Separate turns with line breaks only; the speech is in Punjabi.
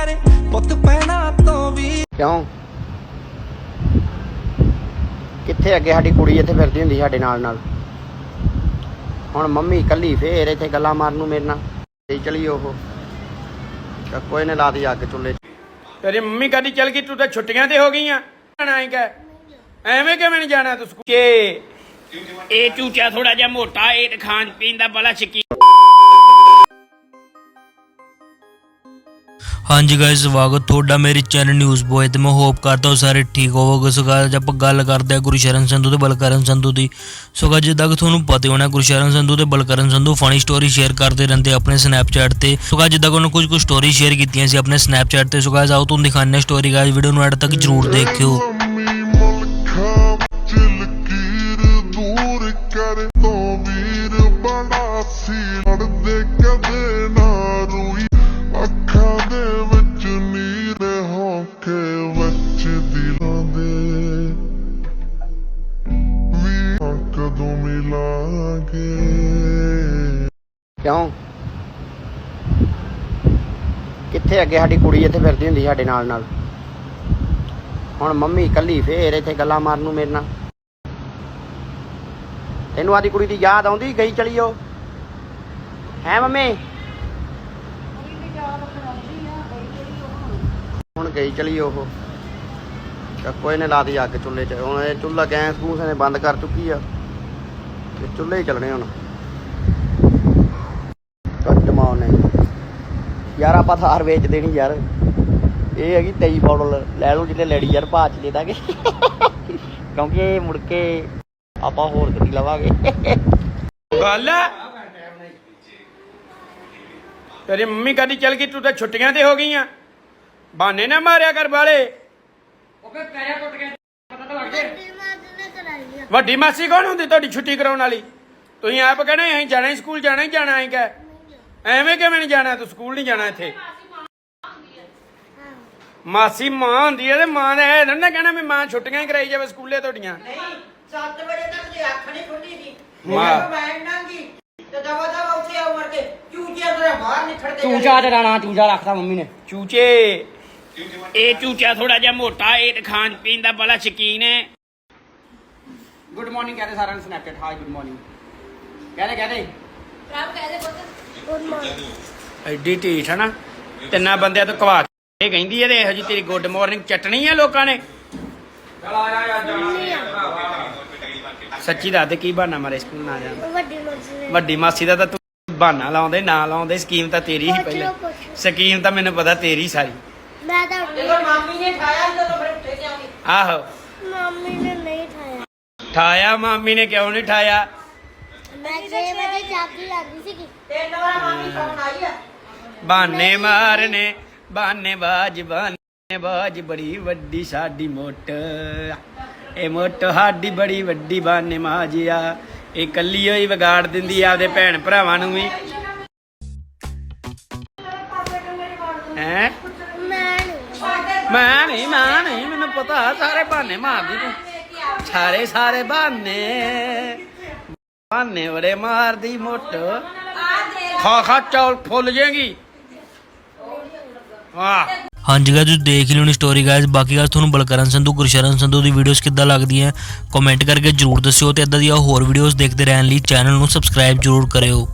ਕਰੇ ਪੁੱਤ ਪਹਿਣਾ ਤੋਂ ਵੀ।
ਕਿਉਂ? ਕਿੱਥੇ ਅੱਗੇ ਸਾਡੀ ਕੁੜੀ ਇੱਥੇ ਫਿਰਦੀ ਹੁੰਦੀ ਸਾਡੇ ਨਾਲ ਨਾਲ? ਹੁਣ ਮੰਮੀ ਇਕੱਲੀ ਫੇਰ ਇੱਥੇ ਗੱਲਾਂ ਮਾਰਨ ਨੂੰ ਮੇਰੇ ਨਾਲ। ਤੇ ਚਲੀ ਉਹ। ਤਾਂ ਕੋਈ ਨੇ ਲਾ ਦੀ ਅੱਗ ਚੁੱਲ੍ਹੇ 'ਚ।
ਤੇਰੀ ਮੰਮੀ ਕਦੀ ਚਲ ਗਈ ਤੂੰ ਤਾਂ ਛੁੱਟੀਆਂ ਤੇ ਹੋ ਗਈਆਂ। ਹੀ ਕਹ ਐਵੇਂ ਕਿਵੇਂ ਨਹੀਂ ਜਾਣਾ ਤੂੰ ਸਕੂਲ ਕੇ ਇਹ ਚੂਚਾ ਥੋੜਾ ਜਿਹਾ ਮੋਟਾ ਇਹ ਤੇ ਖਾਣ ਪੀਣ ਦਾ ਬੜਾ ਸ਼ਕੀ
ਹਾਂਜੀ ਗਾਇਸ ਸਵਾਗਤ ਤੁਹਾਡਾ ਮੇਰੇ ਚੈਨਲ ਨਿਊਜ਼ ਬੋਏ ਤੇ ਮੈਂ ਹੋਪ ਕਰਦਾ ਹਾਂ ਸਾਰੇ ਠੀਕ ਹੋਵੋਗੇ। ਸੋ guys, ਆਪਾਂ ਗੱਲ ਕਰਦੇ ਹਾਂ ਗੁਰਸ਼ਰਨ ਸੰਧੂ ਤੇ ਬਲਕਰਨ ਸੰਧੂ ਦੀ। ਸੋ guys, ਜਿੱਦਾਂ ਕਿ ਤੁਹਾਨੂੰ ਪਤਾ ਹੋਣਾ ਗੁਰਸ਼ਰਨ ਸੰਧੂ ਤੇ Balkaran Sandhu funny story share ਕਰਦੇ ਰਹਿੰਦੇ ਆਪਣੇ ਸਨੈਪਚੈਟ ਤੇ। ਸੋ guys, ਜਿੱਦਾਂ ਕਿ ਉਹਨਾਂ ਕੁਝ ਕੁ ਸਟੋਰੀ ਸ਼ੇਅਰ ਕੀਤੀਆਂ ਸੀ ਆਪਣੇ ਸਨੈਪਚੈਟ ਤੇ। ਸੋ guys, ਆਓ ਤੁਹਾਨੂੰ ਦਿਖਾਉਂਦੇ ਹਾਂ ਸਟੋਰੀ ਗਾਇਸ ਵੀਡੀਓ ਨੂੰ ਐਡ ਤੱਕ ਜਰੂਰ ਦੇਖਿਓ।
ਕਰ ਤੋਂ ਵੀਰ ਬਣਾ ਸੀ
ਕਿਉਂ ਕਿੱਥੇ ਅੱਗੇ ਸਾਡੀ ਕੁੜੀ ਇੱਥੇ ਫਿਰਦੀ ਹੁੰਦੀ ਸਾਡੇ ਨਾਲ ਨਾਲ। ਹੁਣ ਮੰਮੀ ਇਕੱਲੀ ਫੇਰ ਇੱਥੇ ਗੱਲਾਂ ਮਾਰਨ ਨੂੰ ਮੇਰੇ ਨਾਲ। ਤੈਨੂੰ ਆਦੀ ਕੁੜੀ ਦੀ ਯਾਦ ਆਉਂਦੀ ਗਈ ਚਲੀ ਉਹ? ਹੈ ਮੰਮੀ? ਹੁਣ ਗਈ ਚਲੀ ਉਹ। ਕੋਈ ਨੇ ਲਾ ਦੀ ਅੱਗ ਚੁੱਲ੍ਹੇ 'ਚ। ਹੁਣ ਇਹ ਚੁੱਲ੍ਹਾ ਗੈਸ ਗੂਸ ਨੇ ਬੰਦ ਕਰ ਚੁੱਕੀ ਆ। ਤੇ ਚੁੱਲ੍ਹੇ ਹੀ ਚੱਲਣੇ ਹੁਣ। ਕਸਟਮਰ ਨੇ ਯਾਰ ਆਪਾਂ ਥਾਰ ਵੇਚ ਦੇਣੀ ਯਾਰ। ਇਹ ਹੈਗੀ 23 ਮਾਡਲ ਲੈ ਲਓ ਜਿੱਲੇ ਲੈੜੀ ਯਾਰ ਭਾਅ ਚ ਦੇ ਦਾਂਗੇ। ਕਿਉਂਕਿ ਇਹ ਮੁੜ ਕੇ ਆਪਾਂ ਹੋਰ ਗੱਡੀ ਲਵਾਂਗੇ।
ਗੱਲ? ਤੇਰੀ ਮੰਮੀ ਕਦੀ ਚਲ ਗਈ ਤੂੰ ਤਾਂ ਛੁੱਟੀਆਂ ਤੇ ਹੋ ਗਈਆਂ। ਬਾਨੇ ਨਾ ਮਾਰਿਆ ਕਰ ਬਾਲੇ। ਵੱਡੀ ਮਾਸੀ ਕੌਣ ਹੁੰਦੀ ਤੁਹਾਡੀ ਛੁੱਟੀ ਕਰਾਉਣ ਵਾਲੀ? ਤੁਸੀਂ ਆਪ ਕਹਿੰਦੇ ਅਸੀਂ ਜਾਣਾ ਹੀ ਸਕੂਲ ਜਾਣਾ ਹੀ ਜਾਣਾ ਅਸੀਂ ਕਹ। ਐਵੇਂ ਕਿਵੇਂ ਨਹੀਂ ਜਾਣਾ? ਤੂੰ ਸਕੂਲ ਨਹੀਂ ਜਾਣਾ ਇੱਥੇ? ਮਾਸੀ ਮਾਂ ਹੁੰਦੀ ਹੈ ਤੇ ਮਾਂ ਨੇ ਇਹ ਨਾ ਕਹਿਣਾ ਵੀ ਮਾਂ ਛੁੱਟੀਆਂ ਹੀ ਕਰਾਈ ਜਾਵੇ ਸਕੂਲੇ ਤੁਹਾਡੀਆਂ।
7 ਵਜੇ ਤੱਕ ਜੇ ਅੱਖ ਨਹੀਂ ਖੁੱਲੀ ਦੀ
ਮਾਂ।
ਮੈਂ ਨਾਂਗੀ ਤੇ ਦਵਾ ਦਵਾ ਉੱਥੇ ਆ ਮਰ ਕੇ ਚੂਚੇ ਤੇਰੇ ਬਾਹਰ ਨਿਕਲਦੇ
ਚੂਚਾ ਤੇ ਰਾਣਾ ਚੂਚਾ ਰੱਖਤਾ ਮੰਮੀ ਨੇ।
ਚੂਚੇ। ਇਹ ਚੂਚਾ ਥੋੜਾ ਜਿਹਾ ਮੋਟਾ ਇਹ ਤੇ ਖਾਣ ਪੀਣ ਦਾ ਬੜਾ ਸ਼ਕੀਨ ਹੈ।
ਗੁੱਡ ਮਾਰਨਿੰਗ ਕਹਦੇ ਸਾਰਿਆਂ ਨੂੰ ਸਨੈਪਚੈਟ ਹਾਈ ਗੁੱਡ ਮਾਰਨਿੰਗ ਕਹਦੇ ਕਹਦੇ
ਐਡੀ ਢੀਠ ਹੈ ਨਾ। ਤਿੰਨਾਂ ਬੰਦਿਆਂ ਤੋਂ ਕਵਾ ਕੇ ਕਹਿੰਦੀ ਹੈ ਤੇ ਇਹੋ ਜੀ ਤੇਰੀ ਗੁੱਡ ਮਾਰਨਿੰਗ ਚਟਣੀ ਹੈ ਲੋਕਾਂ ਨੇ। ਸੱਚੀ ਦੱਸ ਦੇ ਕੀ ਬਹਾਨਾ ਮਾਰੇ ਸਕੂਲ ਨਾ ਜਾਣ ਦਾ?
ਵੱਡੀ ਮਰਜ਼ੀ ਨੇ।
ਵੱਡੀ ਮਾਸੀ ਦਾ ਤਾਂ ਤੂੰ ਬਹਾਨਾ ਲਾਉਂਦੇ ਨਾ ਲਾਉਂਦੇ ਸਕੀਮ ਤਾਂ ਤੇਰੀ ਹੀ ਪਹਿਲੇ। ਸਕੀਮ ਤਾਂ ਮੈਨੂੰ ਪਤਾ ਤੇਰੀ ਸਾਰੀ।
ਮੈਂ ਤਾਂ
ਜਦੋਂ ਮਾਮੀ ਨੇ ਖਾਇਆ ਜਦੋਂ ਬੜੇ ਉੱਠੇ ਤੇ ਆਉਂਦੀ
ਆਹੋ।
ਮੰਮੀ ਨੇ ਨਹੀਂ ਖਾਇਆ
ਠਾਇਆ ਮਾਮੀ ਨੇ ਕਿਉਂ ਨਹੀਂ ਠਾਇਆ?
ਮੈਂ 6 ਵਜੇ ਜਾਗੀ ਲੱਗਦੀ ਸੀਗੀ।
ਤਿੰਨ ਵਾਰ ਮਾਮੀ ਸੌਣ ਆਈ ਆ।
ਬਾਨੇ ਮਾਰਨੇ ਬਾਨੇ ਬਾਜ ਬਾਨੇ ਬਾਜ ਬੜੀ ਵੱਡੀ ਸਾਡੀ ਮੋਟ। ਇਹ ਮੋਟ ਸਾਡੀ ਬੜੀ ਵੱਡੀ ਬਾਨੇ ਮਾਜਿਆ ਇਹ ਕੱਲੀ ਹੋਈ ਵਿਗਾੜ ਦਿੰਦੀ ਆ ਆਪਦੇ ਭੈਣ ਭਰਾਵਾਂ ਨੂੰ ਵੀ। ਹੈ?
ਮੈਂ ਨਹੀਂ
ਮੈਂ ਨਹੀਂ ਮੈਂ ਨਹੀਂ ਮੈਨੂੰ ਪਤਾ ਸਾਰੇ ਬਹਾਨੇ ਮਾਰਦੀ ਤੂੰ। ਸਾਰੇ ਸਾਰੇ ਬਹਾਨੇ ਬਹਾਨੇ ਬੜੇ ਮਾਰਦੀ ਮੋਟ ਖਾ ਖਾ ਚੌਲ ਫੁੱਲ ਜਾਏਗੀ ਵਾਹ।
ਹਾਂਜੀ ਗਾਇਸ ਤੁਸੀਂ ਦੇਖ ਹੀ ਲਿਓਣੀ ਸਟੋਰੀ ਗਾਇਸ ਬਾਕੀ ਗੱਲ ਤੁਹਾਨੂੰ ਬਲਕਰਨ ਸੰਧੂ ਗੁਰਸ਼ਰਨ ਸੰਧੂ ਦੀ ਵੀਡੀਓਜ਼ ਕਿੱਦਾਂ ਲੱਗਦੀਆਂ ਕਮੈਂਟ ਕਰਕੇ ਜਰੂਰ ਦੱਸਿਓ ਤੇ ਇਦਾਂ ਦੀਆਂ ਹੋਰ ਵੀਡੀਓਜ਼ ਦੇਖਦੇ ਰਹਿਣ ਲਈ ਚੈਨਲ ਨੂੰ ਸਬਸਕ੍ਰਾਈਬ ਜਰੂਰ ਕਰਿਓ।